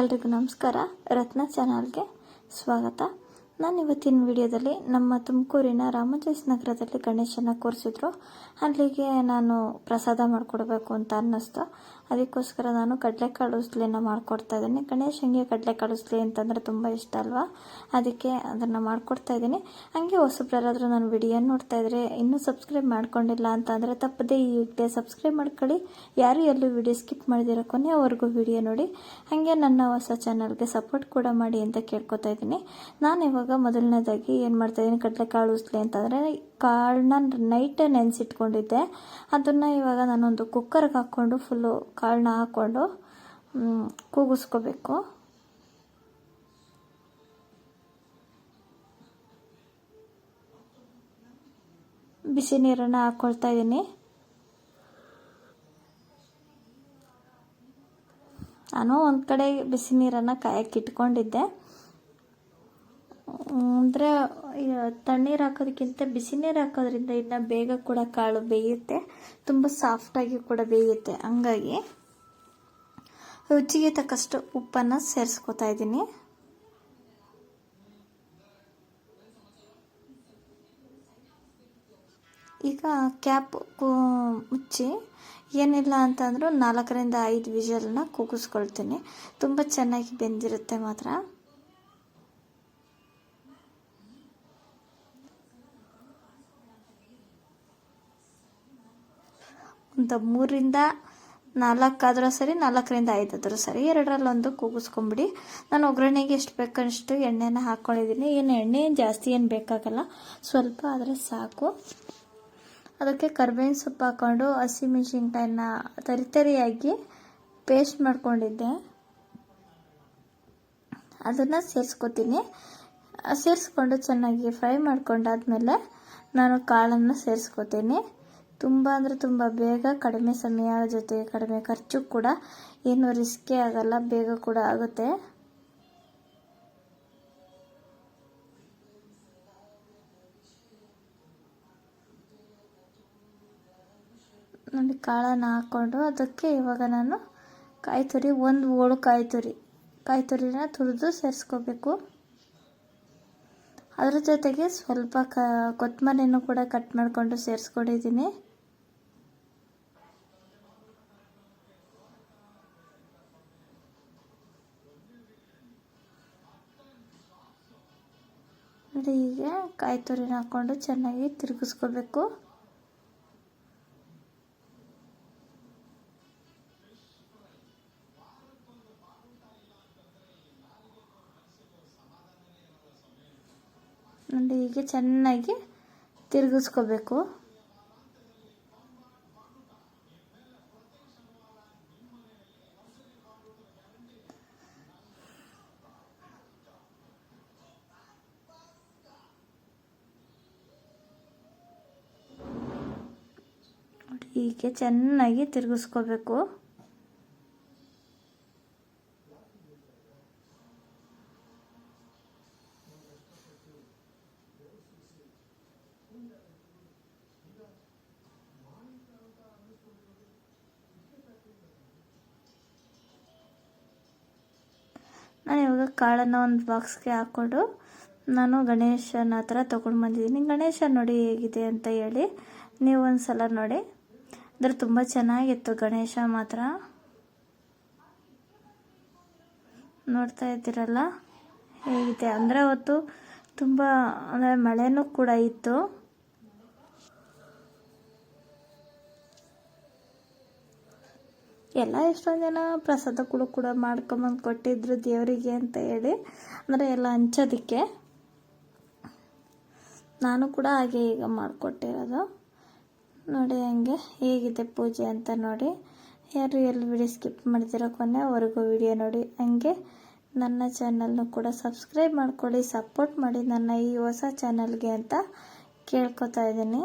ಎಲ್ರಿಗೂ ನಮಸ್ಕಾರ. ರತ್ನ ಚಾನಲ್ಗೆ ಸ್ವಾಗತ. ನಾನು ಇವತ್ತಿನ ವಿಡಿಯೋದಲ್ಲಿ ನಮ್ಮ ತುಮಕೂರಿನ ರಾಮಜೋಯಿಸ್ ನಗರದಲ್ಲಿ ಗಣೇಶನ ಕೂರಿಸಿದ್ರು. ಅಲ್ಲಿಗೆ ನಾನು ಪ್ರಸಾದ ಮಾಡಿಕೊಡ್ಬೇಕು ಅಂತ ಅನ್ನಿಸ್ತು. ಅದಕ್ಕೋಸ್ಕರ ನಾನು ಕಡಲೆಕಾಳು ಉಸ್ಲಿನ ಮಾಡ್ಕೊಡ್ತಾ ಇದ್ದೀನಿ. ಗಣೇಶನಿಗೆ ಕಡಲೆಕಾಳು ಉಸ್ಲಿ ಅಂತಂದರೆ ತುಂಬ ಇಷ್ಟ ಅಲ್ವಾ? ಅದಕ್ಕೆ ಅದನ್ನು ಮಾಡ್ಕೊಡ್ತಾ ಇದ್ದೀನಿ. ಹಾಗೆ ಹೊಸಬ್ರಾದರೂ ನಾನು ವಿಡಿಯೋ ನೋಡ್ತಾ ಇದ್ರೆ ಇನ್ನೂ ಸಬ್ಸ್ಕ್ರೈಬ್ ಮಾಡ್ಕೊಂಡಿಲ್ಲ ಅಂತಂದರೆ ತಪ್ಪದೇ ಈಗಲೇ ಸಬ್ಸ್ಕ್ರೈಬ್ ಮಾಡ್ಕೊಳ್ಳಿ. ಯಾರು ಎಲ್ಲೂ ವಿಡಿಯೋ ಸ್ಕಿಪ್ ಮಾಡಿದಿರೋ ಕೊನೆಯವರೆಗೂ ವಿಡಿಯೋ ನೋಡಿ. ಹಾಗೆ ನನ್ನ ಹೊಸ ಚಾನಲ್ಗೆ ಸಪೋರ್ಟ್ ಕೂಡ ಮಾಡಿ ಅಂತ ಕೇಳ್ಕೊತಾ ಇದ್ದೀನಿ. ನಾನು ಇವಾಗ ಮೊದಲನೇದಾಗಿ ಏನು ಮಾಡ್ತಾಯಿದ್ದೀನಿ ಕಡಲೆಕಾಳು ಉಸ್ಲಿ ಅಂತಂದರೆ ಕಾಳನ್ನ ನೈಟ್ ನೆನೆಸಿಟ್ಕೊಂಡಿದ್ದೆ. ಅದನ್ನು ಇವಾಗ ನಾನೊಂದು ಕುಕ್ಕರ್ಗೆ ಹಾಕ್ಕೊಂಡು ಫುಲ್ಲು ಕಾಳನ್ನ ಹಾಕ್ಕೊಂಡು ಕೂಗಿಸ್ಕೋಬೇಕು. ಬಿಸಿ ನೀರನ್ನು ಹಾಕ್ಕೊಳ್ತಾ ಇದ್ದೀನಿ. ನಾನು ಒಂದು ಕಡೆ ಬಿಸಿ ನೀರನ್ನು ಕಾಯಕ್ಕೆ ಇಟ್ಕೊಂಡಿದ್ದೆ. ಅಂದರೆ ತಣ್ಣೀರು ಹಾಕೋದಕ್ಕಿಂತ ಬಿಸಿ ನೀರು ಹಾಕೋದ್ರಿಂದ ಇನ್ನು ಬೇಗ ಕೂಡ ಕಾಳು ಬೇಯುತ್ತೆ. ತುಂಬ ಸಾಫ್ಟಾಗಿ ಕೂಡ ಬೇಯುತ್ತೆ. ಹಂಗಾಗಿ ರುಚಿಗೆ ತಕ್ಕಷ್ಟು ಉಪ್ಪನ್ನು ಸೇರಿಸ್ಕೊತಾ ಇದ್ದೀನಿ. ಈಗ ಕ್ಯಾಪ್ ಮುಚ್ಚಿ ಏನಿಲ್ಲ ಅಂತಂದರೂ ನಾಲ್ಕರಿಂದ ಐದು ವಿಷಲನ್ನ ಕೂಗಿಸ್ಕೊಳ್ತೀನಿ. ತುಂಬ ಚೆನ್ನಾಗಿ ಬೆಂದಿರುತ್ತೆ ಮಾತ್ರ. ಒಂದು ಮೂರಿಂದ ನಾಲ್ಕಾದರೂ ಸರಿ, ನಾಲ್ಕರಿಂದ ಐದಾದರೂ ಸರಿ, ಎರಡರಲ್ಲೊಂದು ಕೂಗಿಸ್ಕೊಂಬಿಡಿ. ನಾನು ಒಗ್ಗರಣೆಗೆ ಎಷ್ಟು ಬೇಕಷ್ಟು ಎಣ್ಣೆನ ಹಾಕ್ಕೊಂಡಿದ್ದೀನಿ ಏನು ಎಣ್ಣೆ ಏನು ಜಾಸ್ತಿ ಏನು ಬೇಕಾಗಲ್ಲ. ಸ್ವಲ್ಪ ಆದರೆ ಸಾಕು. ಅದಕ್ಕೆ ಕರ್ಬೇವಿನ ಸೊಪ್ಪು ಹಾಕ್ಕೊಂಡು ಹಸಿಮೆಣ್ಸಿನ್ಕಾಯನ್ನ ತರಿತರಿಯಾಗಿ ಪೇಸ್ಟ್ ಮಾಡ್ಕೊಂಡಿದ್ದೆ. ಅದನ್ನು ಸೇರಿಸ್ಕೊತೀನಿ. ಸೇರಿಸ್ಕೊಂಡು ಚೆನ್ನಾಗಿ ಫ್ರೈ ಮಾಡ್ಕೊಂಡಾದ್ಮೇಲೆ ನಾನು ಕಾಳನ್ನು ಸೇರಿಸ್ಕೊತೀನಿ. ತುಂಬ ಅಂದರೆ ತುಂಬ ಬೇಗ ಕಡಿಮೆ ಸಮಯ ಜೊತೆಗೆ ಕಡಿಮೆ ಖರ್ಚು ಕೂಡ ಏನು ರಿಸ್ಕೇ ಆಗಲ್ಲ, ಬೇಗ ಕೂಡ ಆಗುತ್ತೆ. ನೋಡಿ, ಕಾಳನ್ನು ಹಾಕ್ಕೊಂಡು ಅದಕ್ಕೆ ಇವಾಗ ನಾನು ಕಾಯಿ ತುರಿ, ಒಂದು ಓಳು ಕಾಯಿ ತುರಿ. ಕಾಯಿ ತುರಿನ ತುರಿದು ಸೇರಿಸ್ಕೋಬೇಕು. ಅದ್ರ ಜೊತೆಗೆ ಸ್ವಲ್ಪ ಕ ಕೊತ್ತಂಬರಿನೂ ಕೂಡ ಕಟ್ ಮಾಡಿಕೊಂಡು ಸೇರಿಸ್ಕೊಂಡಿದ್ದೀನಿ. ನೋಡಿ ಹೀಗೆ ಕಾಯಿ ತುರಿನ ಹಾಕ್ಕೊಂಡು ಚೆನ್ನಾಗಿ ತಿರುಗಿಸ್ಕೋಬೇಕು. ನೋಡಿ ಹೀಗೆ ಚೆನ್ನಾಗಿ ತಿರುಗಿಸ್ಕೋಬೇಕು. ಹೀಗೆ ಚೆನ್ನಾಗಿ ತಿರುಗಿಸ್ಕೋಬೇಕು. ನಾನು ಇವಾಗ ಕಾಳನ್ನು ಒಂದು ಬಾಕ್ಸ್ಗೆ ಹಾಕ್ಕೊಂಡು ನಾನು ಗಣೇಶನ ಹತ್ರ ತೊಗೊಂಡು ಬಂದಿದ್ದೀನಿ. ಗಣೇಶ ನೋಡಿ ಹೇಗಿದೆ ಅಂತ ಹೇಳಿ ನೀವು ಒಂದು ಸಲ ನೋಡಿ. ಅಂದರೆ ತುಂಬ ಚೆನ್ನಾಗಿತ್ತು ಗಣೇಶ ಮಾತ್ರ. ನೋಡ್ತಾ ಇದ್ದೀರಲ್ಲ? ಹೇಗಿದೆ? ಅಂದರೆ ಅವತ್ತು ತುಂಬ, ಅಂದರೆ ಮಳೆನೂ ಕೂಡ ಇತ್ತು. ಎಲ್ಲ ಎಷ್ಟೊಂದು ಜನ ಪ್ರಸಾದ ಕೂಡ ಮಾಡ್ಕೊಂಬಂದು ಕೊಟ್ಟಿದ್ರು ದೇವರಿಗೆ ಅಂತ ಹೇಳಿ. ಅಂದರೆ ಎಲ್ಲ ಹಂಚೋದಕ್ಕೆ. ನಾನು ಕೂಡ ಹಾಗೆ ಈಗ ಮಾಡಿಕೊಟ್ಟಿರೋದು. ನೋಡಿ ಹಂಗೆ ಹೇಗಿದೆ ಪೂಜೆ ಅಂತ ನೋಡಿ. ಯಾರು ಎಲ್ಲಿ ವಿಡಿಯೋ ಸ್ಕಿಪ್ ಮಾಡ್ತಿರೋ ಕೊನೆವರೆಗೂ ವಿಡಿಯೋ ನೋಡಿ. ಹಂಗೆ ನನ್ನ ಚಾನಲ್ನು ಕೂಡ ಸಬ್ಸ್ಕ್ರೈಬ್ ಮಾಡ್ಕೊಳ್ಳಿ ಸಪೋರ್ಟ್ ಮಾಡಿ ನನ್ನ ಈ ಹೊಸ ಚಾನಲ್ಗೆ ಅಂತ ಕೇಳ್ಕೊತಾ ಇದ್ದೀನಿ.